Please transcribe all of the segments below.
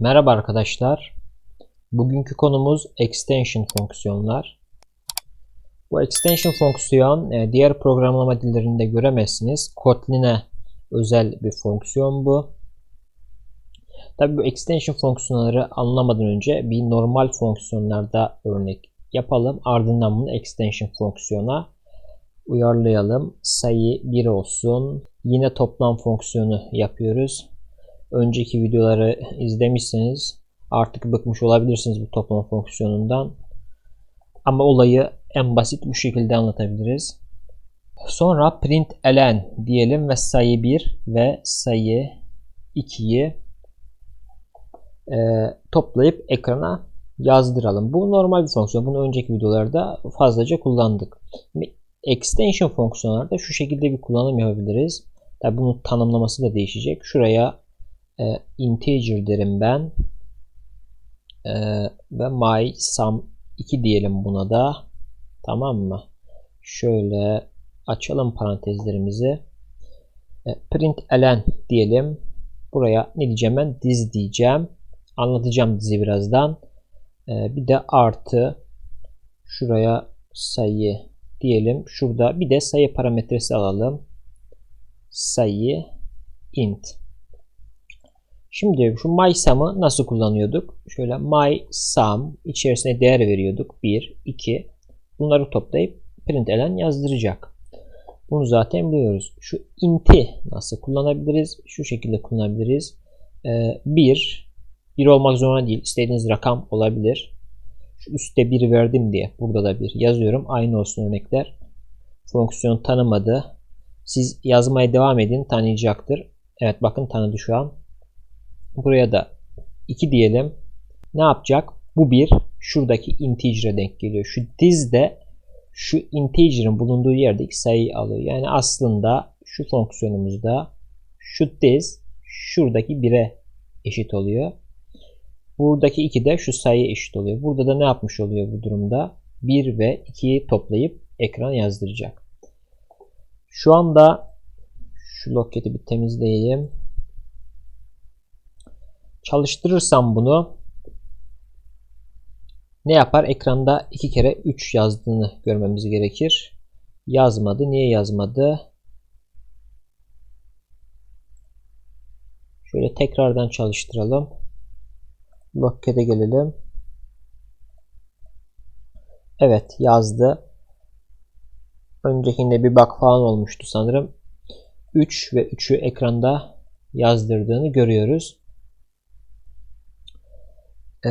Merhaba arkadaşlar. Bugünkü konumuz extension fonksiyonlar. Bu extension fonksiyon e, diğer programlama dillerinde göremezsiniz. Kotlin'e özel bir fonksiyon bu. Tabi bu extension fonksiyonları anlamadan önce bir normal fonksiyonlarda örnek yapalım. Ardından bunu extension fonksiyona uyarlayalım. Sayı 1 olsun. Yine toplam fonksiyonu yapıyoruz önceki videoları izlemişseniz artık bıkmış olabilirsiniz bu toplama fonksiyonundan. Ama olayı en basit bu şekilde anlatabiliriz. Sonra print elen diyelim ve sayı 1 ve sayı 2'yi e, toplayıp ekrana yazdıralım. Bu normal bir fonksiyon. Bunu önceki videolarda fazlaca kullandık. Extension fonksiyonlarda şu şekilde bir kullanım yapabiliriz. Tabi bunun tanımlaması da değişecek. Şuraya e, integer derim ben. E, ve my sum 2 diyelim buna da. Tamam mı? Şöyle açalım parantezlerimizi. E, print elen diyelim. Buraya ne diyeceğim ben? Diz diyeceğim. Anlatacağım dizi birazdan. E, bir de artı şuraya sayı diyelim. Şurada bir de sayı parametresi alalım. Sayı int. Şimdi şu MySum'ı nasıl kullanıyorduk? Şöyle MySum içerisine değer veriyorduk. 1, 2. Bunları toplayıp println yazdıracak. Bunu zaten biliyoruz. Şu int'i nasıl kullanabiliriz? Şu şekilde kullanabiliriz. 1, ee, 1 olmak zorunda değil. İstediğiniz rakam olabilir. Şu üstte 1 verdim diye burada da 1 yazıyorum. Aynı olsun örnekler. Fonksiyon tanımadı. Siz yazmaya devam edin tanıyacaktır. Evet bakın tanıdı şu an. Buraya da 2 diyelim. Ne yapacak? Bu bir şuradaki integer'e denk geliyor. Şu dizde şu integer'ın bulunduğu yerdeki sayıyı alıyor. Yani aslında şu fonksiyonumuzda şu diz şuradaki 1'e eşit oluyor. Buradaki 2 de şu sayı eşit oluyor. Burada da ne yapmış oluyor bu durumda? 1 ve 2'yi toplayıp ekran yazdıracak. Şu anda şu loketi bir temizleyeyim. Çalıştırırsam bunu ne yapar? Ekranda iki kere 3 yazdığını görmemiz gerekir. Yazmadı. Niye yazmadı? Şöyle tekrardan çalıştıralım. Locket'e gelelim. Evet yazdı. Öncekinde bir bak falan olmuştu sanırım. 3 ve 3'ü ekranda yazdırdığını görüyoruz. Ee,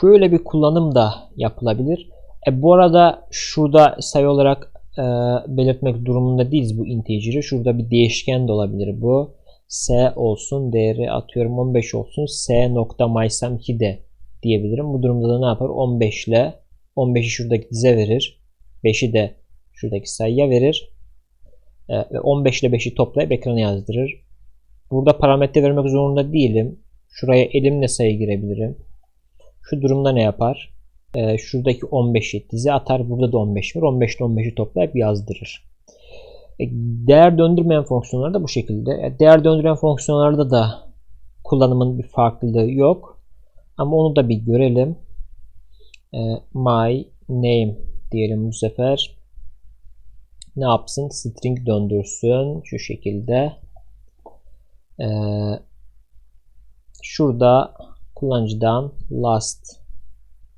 şöyle bir kullanım da yapılabilir. E, bu arada şurada sayı olarak e, belirtmek durumunda değiliz bu integer'i. Şurada bir değişken de olabilir bu. S olsun değeri atıyorum 15 olsun. S nokta mysum 2 de diyebilirim. Bu durumda da ne yapar? 15 ile 15'i şuradaki dize verir. 5'i de şuradaki sayıya verir. E, ve 15 ile 5'i toplayıp ekrana yazdırır. Burada parametre vermek zorunda değilim. Şuraya elimle sayı girebilirim. Şu durumda ne yapar? Ee, şuradaki 15'i dize atar. Burada da 15 var. 15 ile 15'i toplayıp yazdırır. E, değer döndürmeyen fonksiyonlar da bu şekilde. E, değer döndüren fonksiyonlarda da kullanımın bir farklılığı yok. Ama onu da bir görelim. E, my name diyelim bu sefer. Ne yapsın? String döndürsün. Şu şekilde. Eee Şurada kullanıcıdan last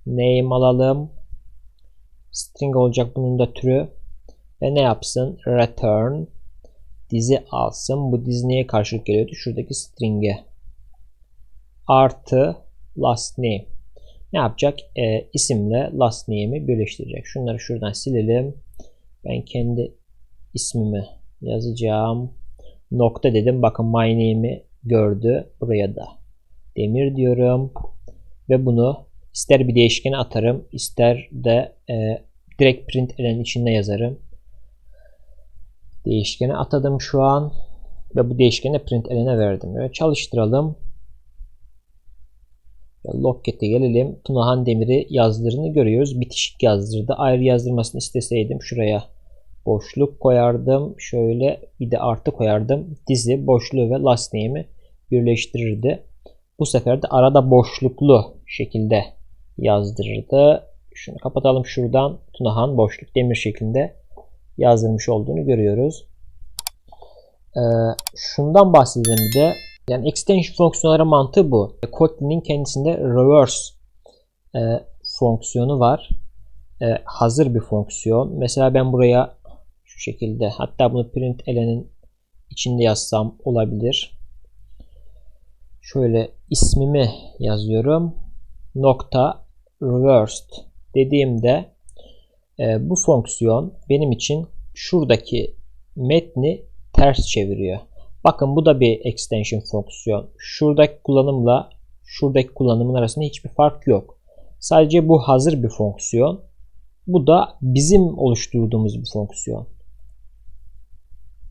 name alalım. String olacak bunun da türü. Ve ne yapsın? Return dizi alsın. Bu dizi neye karşılık geliyordu? Şuradaki string'e. Artı last name. Ne yapacak? E, isimle last name'i birleştirecek. Şunları şuradan silelim. Ben kendi ismimi yazacağım. Nokta dedim. Bakın my name'i gördü. Buraya da demir diyorum. Ve bunu ister bir değişkene atarım ister de e, direkt print eden içinde yazarım. Değişkene atadım şu an ve bu değişkene print elene verdim. Evet, çalıştıralım. Locket'e gelelim. Tunahan Demir'i yazdırdığını görüyoruz. Bitişik yazdırdı. Ayrı yazdırmasını isteseydim şuraya boşluk koyardım. Şöyle bir de artı koyardım. Dizi, boşluğu ve last name'i birleştirirdi. Bu sefer de arada boşluklu şekilde yazdırırdı. Şunu kapatalım şuradan. Tunahan boşluk demir şeklinde yazdırmış olduğunu görüyoruz. Ee, şundan bahsedelim bir de. Yani extension fonksiyonları mantığı bu. Kotlin'in kendisinde reverse e, fonksiyonu var. E, hazır bir fonksiyon. Mesela ben buraya şu şekilde hatta bunu print elenin içinde yazsam olabilir. Şöyle ismimi yazıyorum. Nokta reversed dediğimde e, bu fonksiyon benim için şuradaki metni ters çeviriyor. Bakın bu da bir extension fonksiyon. Şuradaki kullanımla şuradaki kullanımın arasında hiçbir fark yok. Sadece bu hazır bir fonksiyon. Bu da bizim oluşturduğumuz bir fonksiyon.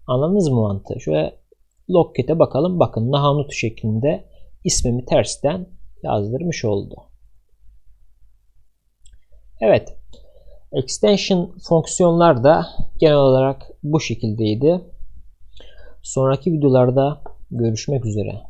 Anladınız mı mantığı? Şöyle logget'e bakalım. Bakın Nahanut şeklinde ismimi tersten yazdırmış oldu. Evet. Extension fonksiyonlar da genel olarak bu şekildeydi. Sonraki videolarda görüşmek üzere.